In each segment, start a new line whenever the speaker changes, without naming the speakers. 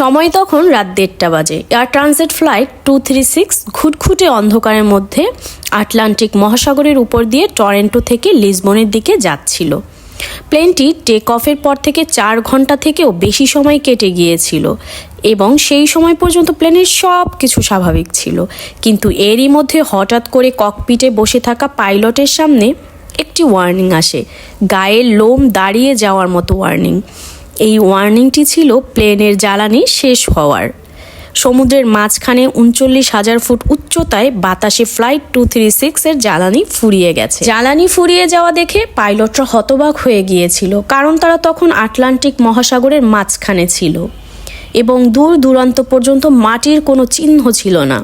সময় তখন রাত দেড়টা বাজে। Air transit flight two three six ঘুটঘুটে অন্ধকারের মধ্যে আটলান্টিক মহাসাগরের উপর দিয়ে টরেন্টো থেকে লিসবনের দিকে যাচ্ছিল। প্লেনটি টেক অফের পর থেকে চার ঘণ্টা থেকেও বেশি সময় কেটে গিয়েছিল এবং সেই সময় পর্যন্ত প্লেনের সব কিছু স্বাভাবিক ছিল। কিন্তু এরই মধ্যে হঠাৎ করে ককপিটে বসে থাকা পাইলটের সামনে একটি ওয়ার্নিং আসে। গায়ের লোম দাঁড়িয়ে যাওয়ার মতো ওয়ার্নিং এই ওয়ার্নিংটি ছিল প্লেনের জ্বালানি শেষ হওয়ার। সমুদ্রের মাঝখানে উনচল্লিশ হাজার ফুট উচ্চতায় বাতাসে ফ্লাইট টু থ্রি সিক্সের জ্বালানি ফুরিয়ে গেছে। জ্বালানি ফুরিয়ে যাওয়া দেখে পাইলটরা হতবাক হয়ে গিয়েছিল, কারণ তারা তখন আটলান্টিক মহাসাগরের মাঝখানে ছিল এবং দূর দূরান্ত পর্যন্ত মাটির কোনো চিহ্ন ছিল না।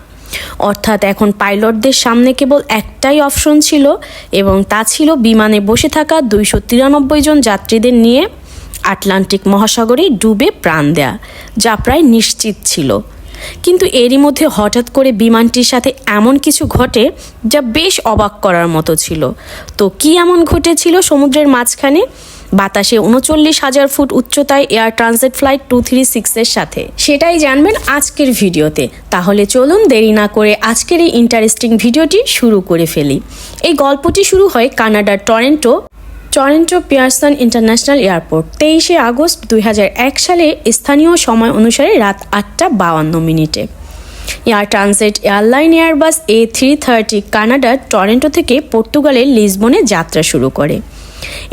অর্থাৎ এখন পাইলটদের সামনে কেবল একটাই অপশন ছিল এবং তা ছিল বিমানে বসে থাকা দুইশো তিরানব্বই জন যাত্রীদের নিয়ে আটলান্টিক মহাসাগরে ডুবে প্রাণ দেয়া, যা প্রায় নিশ্চিত ছিল। কিন্তু এরই মধ্যে হঠাৎ করে বিমানটির সাথে এমন কিছু ঘটে, যা বেশ অবাক করার মতো ছিল। তো কি এমন ঘটেছিল সমুদ্রের মাঝখানে? বাতাসে উনচল্লিশ হাজার ফুট উচ্চতায় air transit flight two three সিক্সের সাথে। সেটাই জানবেন আজকের ভিডিওতে। তাহলে চলুন দেরি না করে আজকের এই ইন্টারেস্টিং ভিডিওটি শুরু করে ফেলি। এই গল্পটি শুরু হয় কানাডার Toronto Toronto Pearson international airport. তেইশে আগস্ট দুই হাজার এক সালে স্থানীয় সময় অনুসারে রাত আটটা বাউান্ন মিনিটে। Air transit airline airbus A three thirty কানাডার টরেন্টো থেকে পর্তুগালের লিসবনে যাত্রা শুরু করে।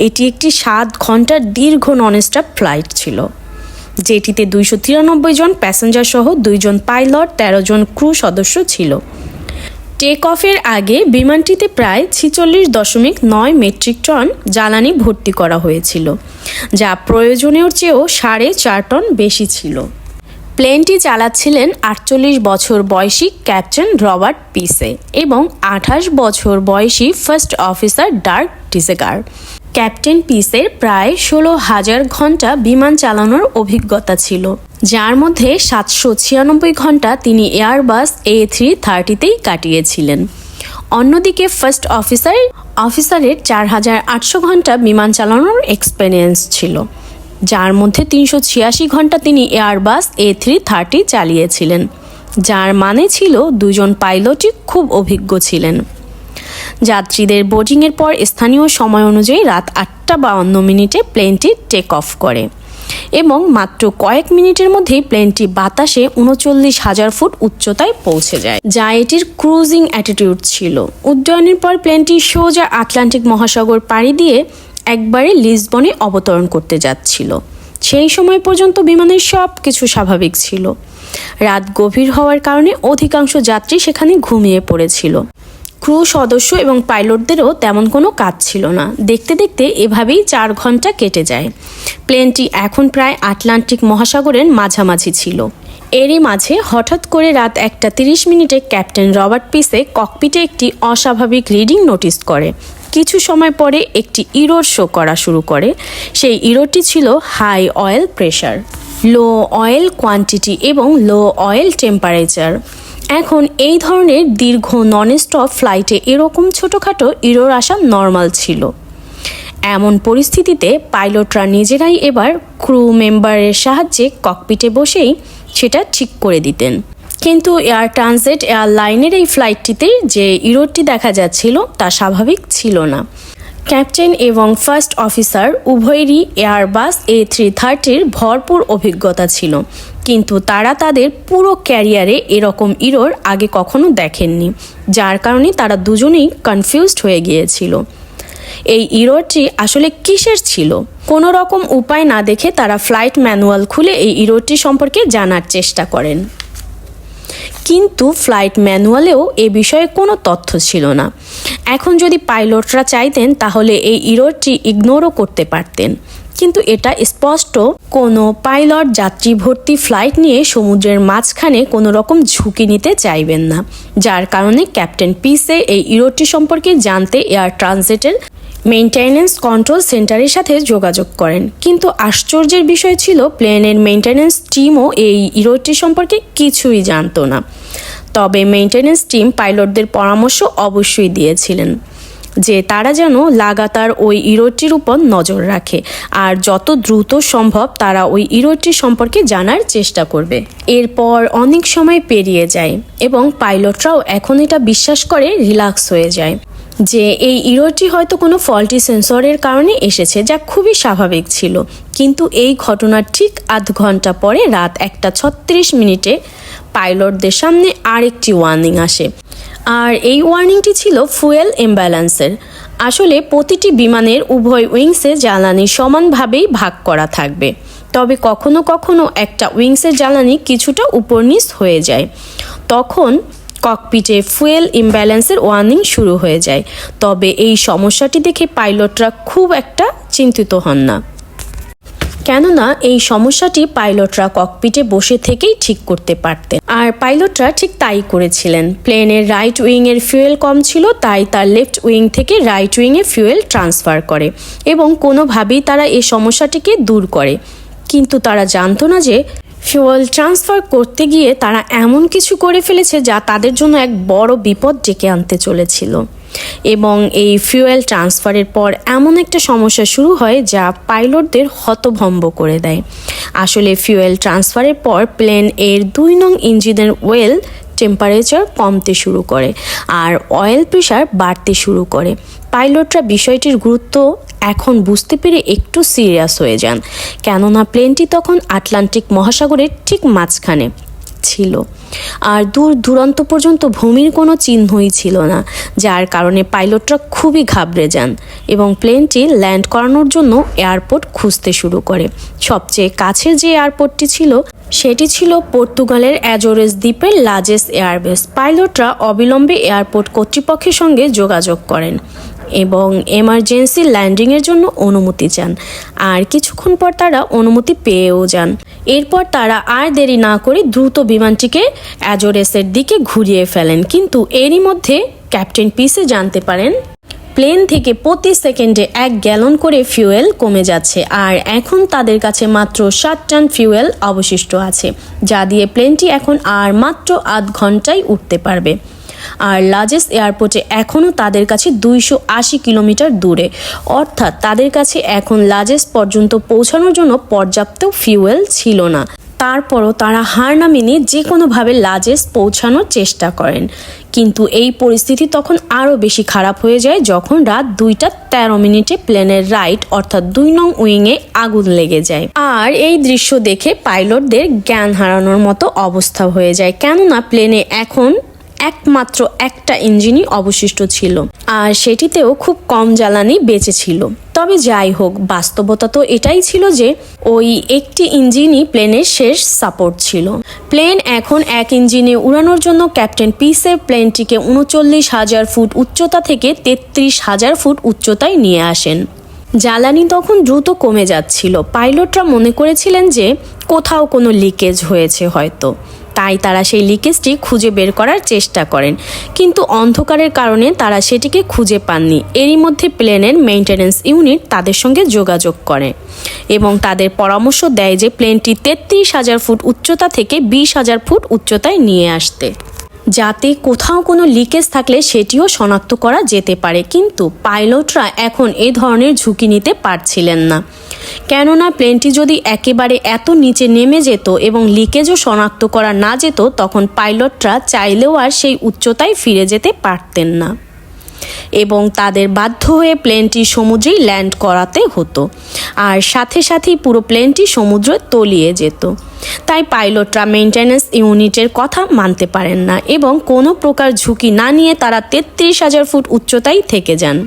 এটি একটি সাত ঘণ্টার দীর্ঘ ননস্টপ ফ্লাইট ছিল। যেটিতে দুইশো তিরানব্বই জন প্যাসেঞ্জার সহ দুইজন পাইলট তেরো জন ক্রু সদস্য ছিল। টেক অফের আগে বিমানটিতে প্রায় ছিচল্লিশ দশমিক নয় মেট্রিক টন জ্বালানি ভর্তি করা হয়েছিল, যা প্রয়োজনীয় চেয়েও সাড়ে চার টন বেশি ছিল। প্লেনটি চালাচ্ছিলেন আটচল্লিশ বছর বয়সী ক্যাপ্টেন রবার্ট পিসে এবং আঠাশ বছর বয়সী first officer Dirk De Jager. Captain পিসের প্রায় ষোলো হাজার ঘণ্টা বিমান চালানোর অভিজ্ঞতা ছিল। যার মধ্যে সাতশো ছিয়ানব্বই ঘণ্টা তিনি এয়ারবাস এ থ্রি থার্টিতেই কাটিয়েছিলেন। অন্যদিকে ফার্স্ট অফিসার অফিসারের চার হাজার আটশো ঘণ্টা বিমান চালানোর এক্সপেরিয়েন্স ছিল। যার মধ্যে তিনশো ছিয়াশি ঘণ্টা তিনি এয়ারবাস এ থ্রি থার্টি চালিয়েছিলেন, যার মানে ছিল দুজন পাইলটই খুব অভিজ্ঞ ছিলেন। যাত্রীদের বোর্ডিংয়ের পর স্থানীয় সময় অনুযায়ী রাত আটটা বাউন্ন মিনিটে প্লেনটি টেক অফ করে। এবং মাত্র কয়েক মিনিটের মধ্যেই প্লেনটি বাতাসে উনচল্লিশ হাজার ফুট উচ্চতায় পৌঁছে যায়, যা এটির ক্রুজিং অ্যাটিটিউড ছিল। উড্ডয়নের পর প্লেনটি সোজা আটলান্টিক মহাসাগর পাড়ি দিয়ে একবারে লিসবনে অবতরণ করতে যাচ্ছিল। সেই সময় পর্যন্ত বিমানের সব কিছু স্বাভাবিক ছিল। রাত গভীর হওয়ার কারণে অধিকাংশ যাত্রী সেখানে ঘুমিয়ে পড়েছিল। ক্রু সদস্য এবং পাইলটদেরও তেমন কোনো কাজ ছিল না। দেখতে দেখতে এভাবেই চার ঘণ্টা কেটে যায়। প্লেনটি এখন প্রায় আটলান্টিক মহাসাগরের মাঝামাঝি ছিল। এরই মাঝে হঠাৎ করে রাত একটা তিরিশ মিনিটে ক্যাপ্টেন রবার্ট পিসে ককপিটে একটি অস্বাভাবিক রিডিং নোটিস করে। কিছু সময় পরে একটি ইরোর শো করা শুরু করে। সেই ইরোটি ছিল high oil pressure low oil quantity এবং লো অয়েল টেম্পারেচার। এখন এই ধরনের দীর্ঘ নন স্টপ ফ্লাইটে এরকম ছোটোখাটো ইরোর আসা নর্মাল ছিল। এমন পরিস্থিতিতে পাইলটরা নিজেরাই এবার ক্রু মেম্বারের সাহায্যে ককপিটে বসেই সেটা ঠিক করে দিতেন। কিন্তু এয়ার ট্রানজিট এয়ারলাইনের এই ফ্লাইটটিতে যে ইরোডটি দেখা যাচ্ছিল তা স্বাভাবিক ছিল না। ক্যাপ্টেন এবং ফার্স্ট অফিসার উভয়েরই এয়ারবাস এ থ্রি থার্টির ভরপুর অভিজ্ঞতা ছিল। কিন্তু তারা তাদের পুরো ক্যারিয়ারে এরকম ইরোর আগে কখনো দেখেননি, যার কারণে তারা দুজনেই কনফিউজড হয়ে গিয়েছিল। এই ইরোরটি আসলে কিসের ছিল? কোনো রকম উপায় না দেখে তারা ফ্লাইট ম্যানুয়াল খুলে এই ইরোরটি সম্পর্কে জানার চেষ্টা করেন। কিন্তু ফ্লাইট ম্যানুয়ালেও এ বিষয়ে কোনো তথ্য ছিল না। এখন যদি পাইলটরা চাইতেন, তাহলে এই ইরোরটি ইগনোরও করতে পারতেন। কিন্তু এটা স্পষ্ট, কোনো পাইলট যাত্রী ভর্তি ফ্লাইট নিয়ে সমুদ্রের মাঝখানে কোনো রকম ঝুঁকি নিতে চাইবেন না, যার কারণে ক্যাপ্টেন পিসে এই ইরোটি সম্পর্কে জানতে এয়ার ট্রানজিটের মেইনটেন্যান্স কন্ট্রোল সেন্টারের সাথে যোগাযোগ করেন। কিন্তু আশ্চর্যের বিষয় ছিল, প্লেনের মেইনটেন্যান্স টিমও এই ইরোটি সম্পর্কে কিছুই জানতো না। তবে মেইনটেন্যান্স টিম পাইলটদের পরামর্শ অবশ্যই দিয়েছিলেন। যে তারা যেন লাগাতার ওই ইরোটির উপর নজর রাখে। আর যত দ্রুত সম্ভব তারা ওই ইরোটি সম্পর্কে জানার চেষ্টা করবে। এরপর অনেক সময় পেরিয়ে যায় এবং পাইলটরাও এখন এটা বিশ্বাস করে রিল্যাক্স হয়ে যায় যে এই ইরোটি হয়তো কোনো ফল্টি সেন্সরের কারণে এসেছে, যা খুবই স্বাভাবিক ছিল। কিন্তু এই ঘটনার ঠিক আধ ঘণ্টা পরে রাত একটা ছত্রিশ মিনিটে পাইলটদের সামনে আরেকটি ওয়ার্নিং আসে। আর এই ওয়ার্নিংটি ছিল ফুয়েল ইমব্যালেন্সের আসলে প্রতিটি বিমানের উভয় উইংসে জ্বালানি সমানভাবেই ভাগ করা থাকবে। তবে কখনো কখনো একটা উইংসের জ্বালানি কিছুটা উপর নিচ হয়ে যায়। তখন ককপিটে ফুয়েল ইমব্যালেন্সের ওয়ার্নিং শুরু হয়ে যায়। তবে এই সমস্যাটি দেখে পাইলটরা খুব একটা চিন্তিত হন না। কেননা এই সমস্যাটি পাইলটরা ককপিটে বসে থেকেই ঠিক করতে পারতেন। আর পাইলটরা ঠিক তাই করেছিলেন। প্লেনের রাইট উইংয়ের ফিউয়েল কম ছিল, তাই তার লেফট উইং থেকে রাইট উইং উইংয়ে ফিউয়েল ট্রান্সফার করে এবং কোনোভাবেই তারা এই সমস্যাটিকে দূর করে। কিন্তু তারা জানতো না যে ফিউয়েল ট্রান্সফার করতে গিয়ে তারা এমন কিছু করে ফেলেছে যা তাদের জন্য এক বড় বিপদ ডেকে আনতে চলেছিল। এবং এই ফিউয়েল ট্রান্সফারের পর এমন একটা সমস্যা শুরু হয় যা পাইলটদের হতভম্ব করে দেয়। আসলে ফিউয়েল ট্রান্সফারের পর প্লেন এর দুই নং ইঞ্জিনের ওয়েল টেম্পারেচার কমতে শুরু করে আর অয়েল প্রেশার বাড়তে শুরু করে। পাইলটরা বিষয়টির গুরুত্ব এখন বুঝতে পেরে একটু সিরিয়াস হয়ে যান। কেননা প্লেনটি তখন আটলান্টিক মহাসাগরের ঠিক মাঝখানে। ছিল। আর দূর দূরান্ত পর্যন্ত ভূমির কোনো চিহ্নই ছিল না, যার কারণে পাইলটরা খুবই ঘাবড়ে যান এবং প্লেনটি ল্যান্ড করানোর জন্য এয়ারপোর্ট খুঁজতে শুরু করে। সবচেয়ে কাছের যে এয়ারপোর্টটি ছিল, সেটি ছিল পর্তুগালের অ্যাজোরেস দ্বীপের লার্জেস্ট এয়ারবেস। পাইলটরা অবিলম্বে এয়ারপোর্ট কর্তৃপক্ষের সঙ্গে যোগাযোগ করেন এবং এমার্জেন্সি ল্যান্ডিংয়ের জন্য অনুমতি চান। আর কিছুক্ষণ পর তারা অনুমতি পেয়েও যান। এরপর তারা আর দেরি না করে দ্রুত বিমানটিকে অ্যাজোরেসের দিকে ঘুরিয়ে ফেলেন। কিন্তু এরই মধ্যে ক্যাপ্টেন পিসে জানতে পারেন, প্লেন থেকে প্রতি সেকেন্ডে এক গ্যালন করে ফিউয়েল কমে যাচ্ছে, আর এখন তাদের কাছে মাত্র সাত টন ফিউয়েল অবশিষ্ট আছে, যা দিয়ে প্লেনটি এখন আর মাত্র আধ ঘন্টায় উঠতে পারবে। আর লার্জেস্ট এয়ারপোর্টে এখনও তাদের কাছে দুইশো আশি কিলোমিটার দূরে। অর্থাৎ তাদের কাছে এখন লার্জেস্ট পর্যন্ত পৌঁছানোর জন্য পর্যাপ্ত ফিউয়েল ছিল না। তারপরও তারা হার না মেনে যে কোনোভাবে লার্জেস্ট পৌঁছানোর চেষ্টা করেন। কিন্তু এই পরিস্থিতি তখন আরও বেশি খারাপ হয়ে যায় যখন রাত দুইটা তেরো মিনিটে প্লেনের রাইট অর্থাৎ দুই নং উইংয়ে আগুন লেগে যায়। আর এই দৃশ্য দেখে পাইলটদের জ্ঞান হারানোর মতো অবস্থা হয়ে যায়। কেননা প্লেনে এখন একমাত্র একটা ইঞ্জিনই অবশিষ্ট ছিল, আর সেটিতেও খুব কম জ্বালানি বেঁচে ছিল। তবে যাই হোক, বাস্তবতা তো এটাই ছিল যে ওই একটি ইঞ্জিনই প্লেনের শেষ সাপোর্ট ছিল। প্লেন এখন এক ইঞ্জিনে উড়ানোর জন্য ক্যাপ্টেন পিসের প্লেনটিকে উনচল্লিশ হাজার ফুট উচ্চতা থেকে তেত্রিশ হাজার ফুট উচ্চতায় নিয়ে আসেন। জ্বালানি তখন দ্রুত কমে যাচ্ছিল। পাইলটরা মনে করেছিলেন যে কোথাও কোনো লিকেজ হয়েছে হয়তো। তাই তারা সেই লিকেজটি খুঁজে বের করার চেষ্টা করেন। কিন্তু অন্ধকারের কারণে তারা সেটিকে খুঁজে পাননি। এরই মধ্যে প্লেনের মেইনটেনেন্স ইউনিট তাদের সঙ্গে যোগাযোগ করে এবং তাদের পরামর্শ দেয় যে প্লেনটি তেত্রিশ হাজার ফুট উচ্চতা থেকে বিশ হাজার ফুট উচ্চতায় নিয়ে আসতে। যাতে কোথাও কোনো লিকেজ থাকলে সেটিও শনাক্ত করা যেতে পারে। কিন্তু পাইলটরা এখন এ ধরনের ঝুঁকি নিতে পারছিলেন না। কেননা প্লেনটি যদি একেবারে এত নিচে নেমে যেত এবং লিকেজও শনাক্ত করা না যেত, তখন পাইলটরা চাইলেও আর সেই উচ্চতায় ফিরে যেতে পারতেন না। এবং তাদের বাধ্য হয়ে প্লেনটি সমুদ্রেই ল্যান্ড করাতে হতো। আর সাথে সাথেই পুরো প্লেনটি সমুদ্রে তলিয়ে যেত। তাই পাইলটরা মেনটেন্যান্স ইউনিটের কথা মানতে পারেন না এবং কোনো প্রকার ঝুঁকি না নিয়ে তারা তেত্রিশ হাজার ফুট উচ্চতায় থেকে যান।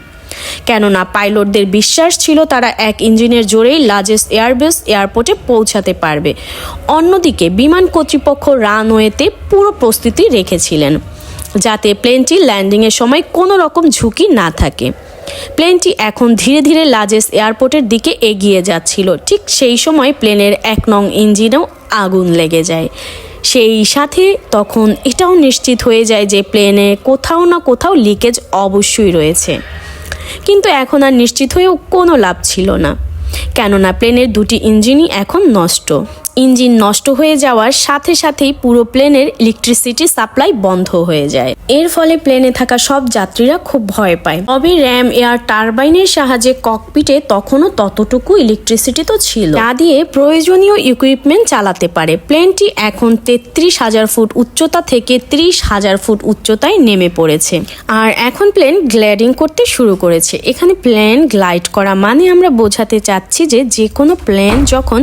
কেননা পাইলটদের বিশ্বাস ছিল তারা এক ইঞ্জিনের জোরেই লার্জেস্ট এয়ারবেস এয়ারপোর্টে পৌঁছাতে পারবে। অন্যদিকে বিমান কর্তৃপক্ষ রানওয়েতে পুরো প্রস্তুতি রেখেছিলেন। যাতে প্লেনটি ল্যান্ডিংয়ের সময় কোনো রকম ঝুঁকি না থাকে। প্লেনটি এখন ধীরে ধীরে লাজেস এয়ারপোর্টের দিকে এগিয়ে যাচ্ছিল। ঠিক সেই সময় প্লেনের এক নং ইঞ্জিনেও আগুন লেগে যায়। সেই সাথে তখন এটাও নিশ্চিত হয়ে যায় যে প্লেনে কোথাও না কোথাও লিকেজ অবশ্যই রয়েছে। কিন্তু এখন আর নিশ্চিত হয়েও কোনো লাভ ছিল না। কেননা প্লেনের দুটি ইঞ্জিনই এখন নষ্ট। ইঞ্জিন নষ্ট হয়ে যাওয়ার সাথে সাথেই পুরো প্লেনের ইলেকট্রিসিটি সাপ্লাই বন্ধ হয়ে যায়। এর ফলে প্লেনে থাকা সব যাত্রীরা খুব ভয় পায়। তবে র্যাম এয়ার টারবাইনের সাহায্যে ককপিটে তখনও ততটুকু ইলেকট্রিসিটি তো ছিল। তা দিয়ে প্রয়োজনীয় ইকুইপমেন্ট চালাতে পারে। প্লেনটি এখন তেত্রিশ হাজার ফুট উচ্চতা থেকে ত্রিশ হাজার ফুট উচ্চতায় নেমে পড়েছে। আর এখন প্লেন গ্লাইডিং করতে শুরু করেছে। এখানে প্লেন গ্লাইড করা মানে আমরা বোঝাতে চাচ্ছি যে যে কোনো প্লেন যখন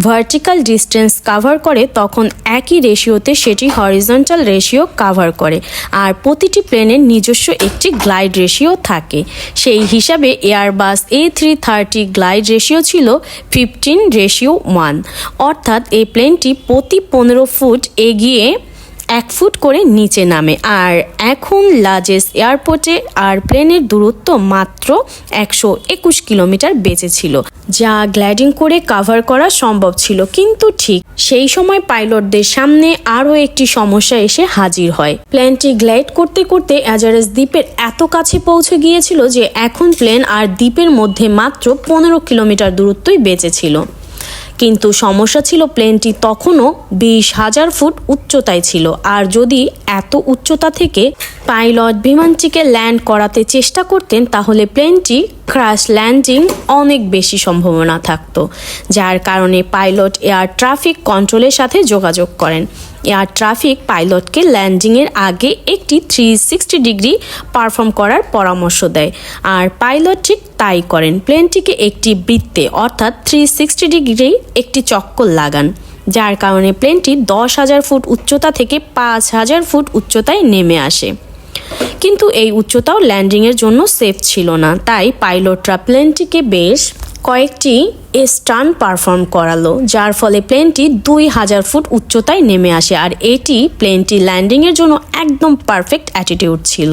ভার্টিক্যাল ডিস্টেন্স কাভার করে, তখন একই রেশিওতে সেটি হরিজন্টাল রেশিও কাভার করে। আর প্রতিটি প্লেনের নিজস্ব একটি গ্লাইড রেশিও থাকে। সেই হিসাবে airbus A three thirty glide ratio ছিল ফিফটিন রেশিও ওয়ান অর্থাৎ এই প্লেনটি প্রতি পনেরো ফুট এগিয়ে এক ফুট করে নিচে নামে। আর এখন লাজেস এয়ারপোর্টে আর প্লেনের দূরত্ব মাত্র একশো একুশ কিলোমিটার বেঁচে ছিল, যা গ্ল্যাডিং করে কাভার করা সম্ভব ছিল। কিন্তু ঠিক সেই সময় পাইলটদের সামনে আরও একটি সমস্যা এসে হাজির হয়। প্লেনটি গ্লাইড করতে করতে অ্যাজারেস দ্বীপের এত কাছে পৌঁছে গিয়েছিল যে এখন প্লেন আর দ্বীপের মধ্যে মাত্র পনেরো কিলোমিটার দূরত্বই বেঁচে ছিল। কিন্তু সমস্যা ছিল প্লেনটি তখনও বিশ হাজার ফুট উচ্চতায় ছিল। আর যদি এত উচ্চতা থেকে পাইলট বিমানটিকে ল্যান্ড করাতে চেষ্টা করতেন, তাহলে প্লেনটি ক্রাশ ল্যান্ডিং অনেক বেশি সম্ভাবনা থাকতো, যার কারণে পাইলট এয়ার ট্রাফিক কন্ট্রোলের সাথে যোগাযোগ করেন। এয়ার ট্রাফিক পাইলটকে ল্যান্ডিংয়ের আগে একটি থ্রি সিক্সটি ডিগ্রি পারফর্ম করার পরামর্শ দেয়, আর পাইলট ঠিক তাই করেন। প্লেনটিকে একটি বৃত্তে, অর্থাৎ থ্রি সিক্সটি ডিগ্রি একটি চক্কর লাগান। যার কারণে প্লেনটি দশ হাজার ফুট উচ্চতা থেকে পাঁচ হাজার ফুট উচ্চতায় নেমে আসে। কিন্তু এই উচ্চতাও ল্যান্ডিংয়ের জন্য সেফ ছিল না। তাই পাইলটরা প্লেনটিকে বেশ কয়েকটি স্টান পারফর্ম করালো, যার ফলে প্লেনটি দুই হাজার ফুট উচ্চতায় নেমে আসে আর এটি প্লেনটি ল্যান্ডিংয়ের জন্য একদম পারফেক্ট অ্যাটিটিউড ছিল।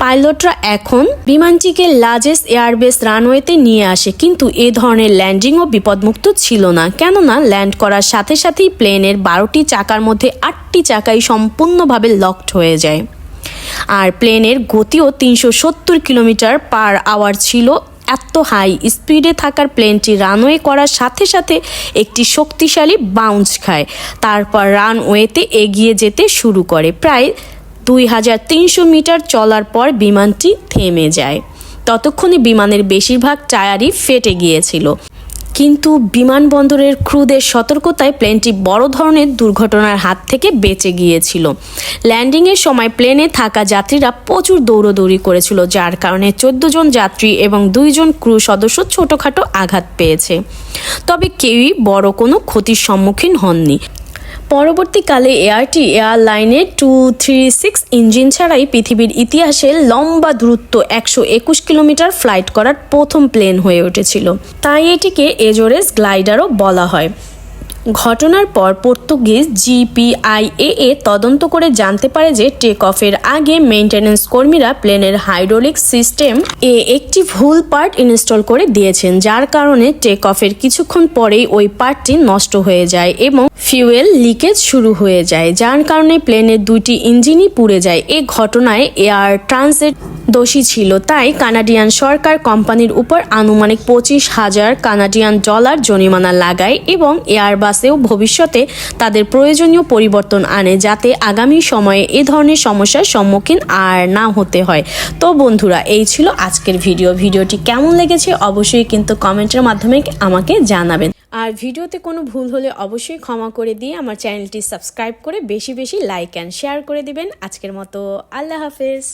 পাইলটরা এখন বিমানটিকে লার্জেস্ট এয়ারবেস রানওয়েতে নিয়ে আসে, কিন্তু এ ধরনের ল্যান্ডিংও বিপদমুক্ত ছিল না, কেননা ল্যান্ড করার সাথে সাথেই প্লেনের বারোটি চাকার মধ্যে আটটি চাকাই সম্পূর্ণভাবে লকড হয়ে যায়। আর প্লেনের গতিও তিনশো সত্তর কিলোমিটার পার আওয়ার ছিল এত হাই স্পিডে থাকার প্লেনটি রানওয়ে করার সাথে সাথে একটি শক্তিশালী বাউন্স খায়। তারপর রানওয়েতে এগিয়ে যেতে শুরু করে। প্রায় দুই হাজার তিনশো মিটার চলার পর বিমানটি থেমে যায়। ততক্ষণে বিমানের বেশিরভাগ টায়ারই ফেটে গিয়েছিল। কিন্তু বিমানবন্দরের ক্রুদের সতর্কতায় প্লেনটি বড় ধরনের দুর্ঘটনার হাত থেকে বেঁচে গিয়েছিল। ল্যান্ডিংয়ের সময় প্লেনে থাকা যাত্রীরা প্রচুর দৌড়দৌড়ি করেছিল, যার কারণে চোদ্দ জন যাত্রী এবং দুইজন ক্রু সদস্য ছোটোখাটো আঘাত পেয়েছে। তবে কেউই বড় কোনো ক্ষতির সম্মুখীন হননি। পরবর্তীকালে এয়ারটি এয়ারলাইনের টু থ্রি সিক্স ইঞ্জিন ছাড়াই পৃথিবীর ইতিহাসে লম্বা দূরত্ব একশো একুশ কিলোমিটার ফ্লাইট করার প্রথম প্লেন হয়ে উঠেছিল। তাই এটিকে এজোরেস গ্লাইডারও বলা হয়। ঘটনার পর পর্তুগিজ জিপিআইএ এ তদন্ত করে জানতে পারে যে টেক অফের আগে মেইনটেনেন্স কর্মীরা প্লেনের হাইড্রোলিক সিস্টেম এ একটি ভুল পার্ট ইনস্টল করে দিয়েছেন, যার কারণে টেক অফের কিছুক্ষণ পরেই ওই পার্টটি নষ্ট হয়ে যায় এবং ফিউয়েল লিকেজ শুরু হয়ে যায়, যার কারণে প্লেনের দুইটি ইঞ্জিনই পুড়ে যায়। এ ঘটনায় এয়ার ট্রানজিট দোষী ছিল, তাই কানাডিয়ান সরকার কোম্পানির উপর আনুমানিক পঁচিশ হাজার কানাডিয়ান ডলার জরিমানা লাগায় এবং এয়ারবাসেও ভবিষ্যতে তাদের প্রয়োজনীয় পরিবর্তন আনে যাতে আগামী সময়ে এ ধরনের সমস্যার সম্মুখীন আর না হতে হয়। তো বন্ধুরা, এই ছিল আজকের ভিডিও। ভিডিওটি কেমন লেগেছে অবশ্যই কিন্তু কমেন্টের মাধ্যমে আমাকে জানাবেন। আর ভিডিওতে কোনো ভুল হলে অবশ্যই ক্ষমা করে দিয়ে আমার চ্যানেলটি সাবস্ক্রাইব করে বেশি বেশি লাইক অ্যান্ড শেয়ার করে দিবেন। আজকের মতো আল্লাহ হাফেজ।